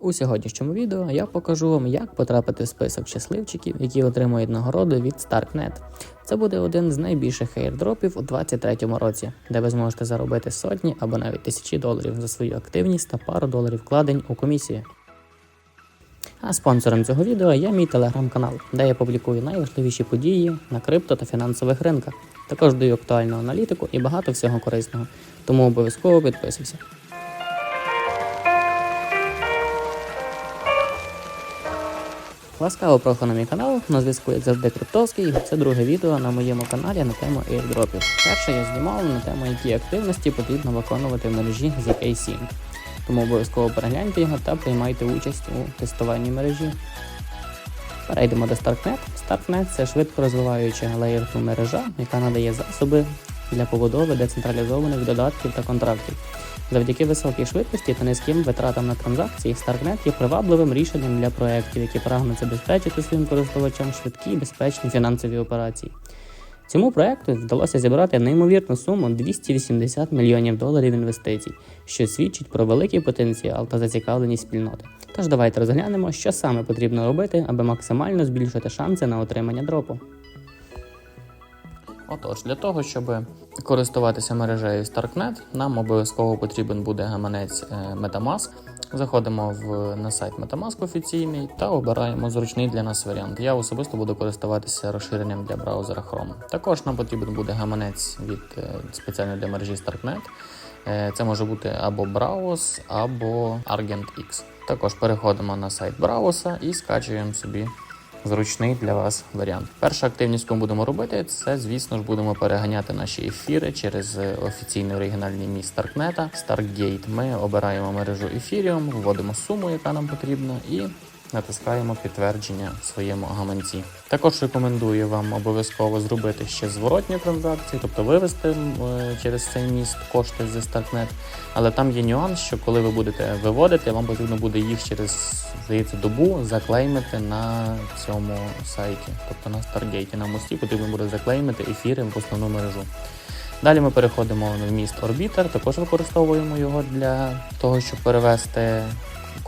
У сьогоднішньому відео я покажу вам, як потрапити в список щасливчиків, які отримують нагороду від StarkNet. Це буде один з найбільших аірдропів у 2023 році, де ви зможете заробити сотні або навіть тисячі доларів за свою активність та пару доларів вкладень у комісію. А спонсором цього відео є мій телеграм-канал, де я публікую найважливіші події на крипто та фінансових ринках. Також даю актуальну аналітику і багато всього корисного. Тому обов'язково підписуйся. Ласкаво прохано на мій канал. На зв'язку, як завжди, Криптовський. Це друге відео на моєму каналі на тему airdropів. Перше я знімав на тему, які активності потрібно виконувати в мережі ZK-Sync. Тому обов'язково перегляньте його та приймайте участь у тестуванні мережі. Перейдемо до StarkNet. StarkNet – це швидко розвиваюча леєрну мережа, яка надає засоби для побудови децентралізованих додатків та контрактів. Завдяки високій швидкості та низьким витратам на транзакції, StarkNet є привабливим рішенням для проєктів, які прагнуть забезпечити своїм користувачам швидкі і безпечні фінансові операції. Цьому проекту вдалося зібрати неймовірну суму 280 мільйонів доларів інвестицій, що свідчить про великий потенціал та зацікавленість спільноти. Тож давайте розглянемо, що саме потрібно робити, аби максимально збільшити шанси на отримання дропу. Отож, для того, щоб користуватися мережею StarkNet, нам обов'язково потрібен буде гаманець е, Metamask. Заходимо в, на сайт Metamask офіційний та обираємо зручний для нас варіант. Я особисто буду користуватися розширенням для браузера Chrome. Також нам потрібен буде гаманець від е, спеціально для мережі StarkNet. Е, Це може бути або Browse, або Argent X. Також переходимо на сайт Browse і скачуємо собі зручний для вас варіант. Перша активність, яку будемо робити, це, звісно ж, будемо переганяти наші ефіри через е, офіційний оригінальний міст Старкнета, Starkgate. Ми обираємо мережу Ethereum, вводимо суму, яка нам потрібна, і натискаємо підтвердження в своєму гаманці. Також рекомендую вам обов'язково зробити ще зворотні транзакції, тобто вивести е, через цей міст кошти з Starknet. Але там є нюанс, що коли ви будете виводити, вам потрібно буде їх через здається добу заклеймити на цьому сайті, тобто на Stargate. На мості потрібно буде заклеймити ефіри в основну мережу. Далі ми переходимо в міст Orbiter, також використовуємо його для того, щоб перевести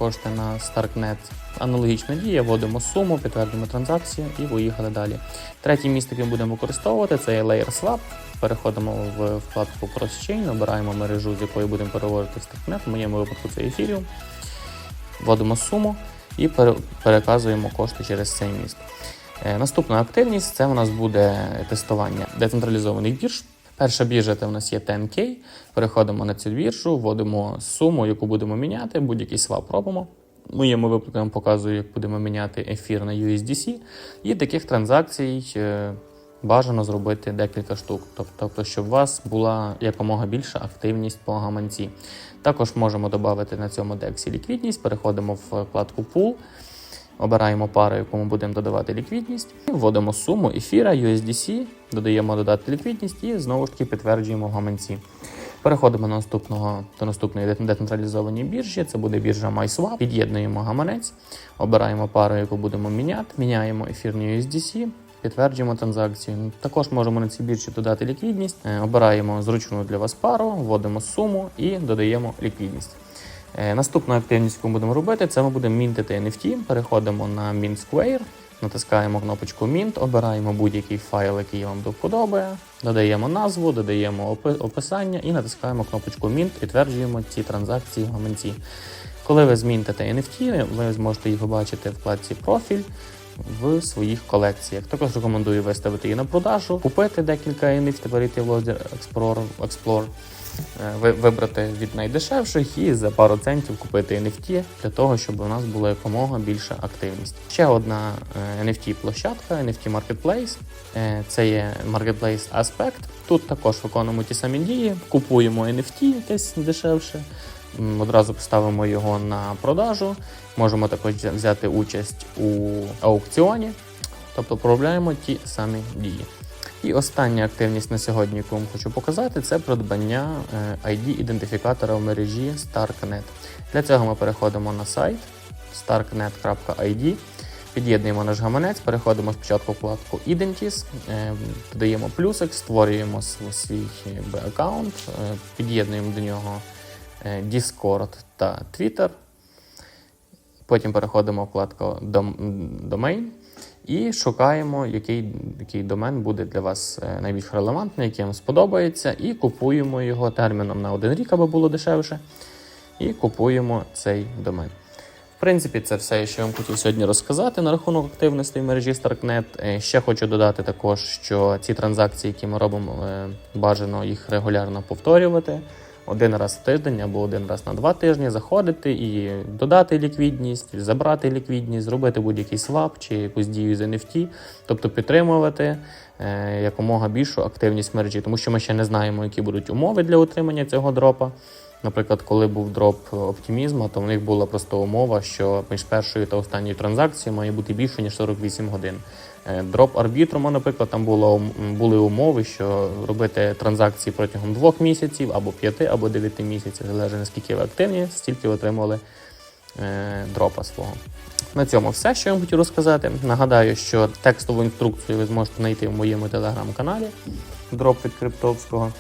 кошти на Starknet. Аналогічна дія, вводимо суму, підтвердимо транзакцію і поїхали далі. Третє місце, яке ми будемо використовувати, це є Layer Swap. Переходимо в вкладку Cross-Chain, обираємо мережу, з якої будемо переводити Starknet. В моєму випадку це Ethereum. Вводимо суму і переказуємо кошти через цей міст. Е, Наступна активність це у нас буде тестування децентралізованих бірж. Перша біржа це у нас є TMK. Переходимо на цю біржу, вводимо суму, яку будемо міняти, будь-який свап робимо. В моєму випадку я вам показую, як будемо міняти ефір на USDC. І таких транзакцій е, бажано зробити декілька штук. Тобто, щоб у вас була якомога більша активність по гаманці. Також можемо додати на цьому дексі ліквідність. Переходимо в вкладку Pool. Обираємо пару, яку ми будемо додавати ліквідність, і вводимо суму ефіра USDC, додаємо додати ліквідність і знову ж таки підтверджуємо в гаманці. Переходимо до наступного до наступної децентралізованої біржі. Це буде біржа MySwap. Під'єднуємо гаманець, обираємо пару, яку будемо міняти, міняємо ефір на USDC. Підтверджуємо транзакцію. Також можемо на цій біржі додати ліквідність. Е, Обираємо зручну для вас пару, вводимо суму і додаємо ліквідність. Е, Наступну активність, яку ми будемо робити, це ми будемо мінтити NFT. Переходимо на Mint Square, натискаємо кнопочку Mint, обираємо будь-який файл, який вам до додаємо назву, додаємо описання і натискаємо кнопочку Mint, підтверджуємо ці транзакції в гаманці. Коли ви змінтите NFT, ви зможете їх побачити в вкладці профіль в своїх колекціях. Також рекомендую виставити її на продажу, купити декілька NFT, перейти в розділ Explore, вибрати від найдешевших і за пару центів купити NFT для того, щоб у нас була якомога більша активність. Ще одна е, NFT-площадка, NFT Marketplace. Е, Це є Marketplace Aspect. Тут також виконуємо ті самі дії, купуємо NFT якесь дешевше. Одразу ставимо його на продажу. Можемо також взяти участь у аукціоні, тобто проробляємо ті самі дії. І остання активність на сьогодні, яку вам хочу показати, це придбання е, ID-ідентифікатора в мережі StarkNet. Для цього ми переходимо на сайт starknet.id, під'єднуємо наш гаманець, переходимо спочатку в вкладку Identities, е, додаємо плюсик, створюємо свій аккаунт, е, під'єднуємо до нього Discord та Twitter. Потім переходимо в вкладку Domain і шукаємо, який, який домен буде для вас е, найбільш релевантний, який вам сподобається, і купуємо його терміном на один рік, аби було дешевше. І купуємо цей домен. В принципі, це все, що я вам хотів сьогодні розказати на рахунок активності мережі StarkNet. Е, Ще хочу додати також, що ці транзакції, які ми робимо, е, бажано їх регулярно повторювати. Один раз в тиждень або один раз на два тижні заходити і додати ліквідність, забрати ліквідність, зробити будь-який свап чи якусь дію з NFT, тобто підтримувати е, якомога більшу активність мережі, тому що ми ще не знаємо, які будуть умови для отримання цього дропа. Наприклад, коли був дроп оптимізму, то в них була просто умова, що між першою та останньою транзакцією має бути більше ніж 48 годин. Е, Дроп арбітрума, наприклад, там було були умови, що робити транзакції протягом двох місяців або п'яти, або дев'яти місяців, залежно наскільки ви активні, стільки ви отримали е, дропа свого. На цьому все, що я вам хотів розказати. Нагадаю, що текстову інструкцію ви зможете знайти в моєму телеграм-каналі Дроп від Криптовського.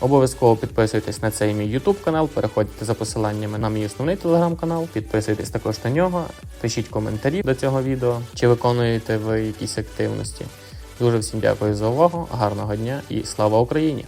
Обов'язково підписуйтесь на цей мій YouTube канал, переходьте за посиланнями на мій основний телеграм-канал, підписуйтесь також на нього, пишіть коментарі до цього відео, чи виконуєте ви якісь активності. Дуже всім дякую за увагу, гарного дня і слава Україні!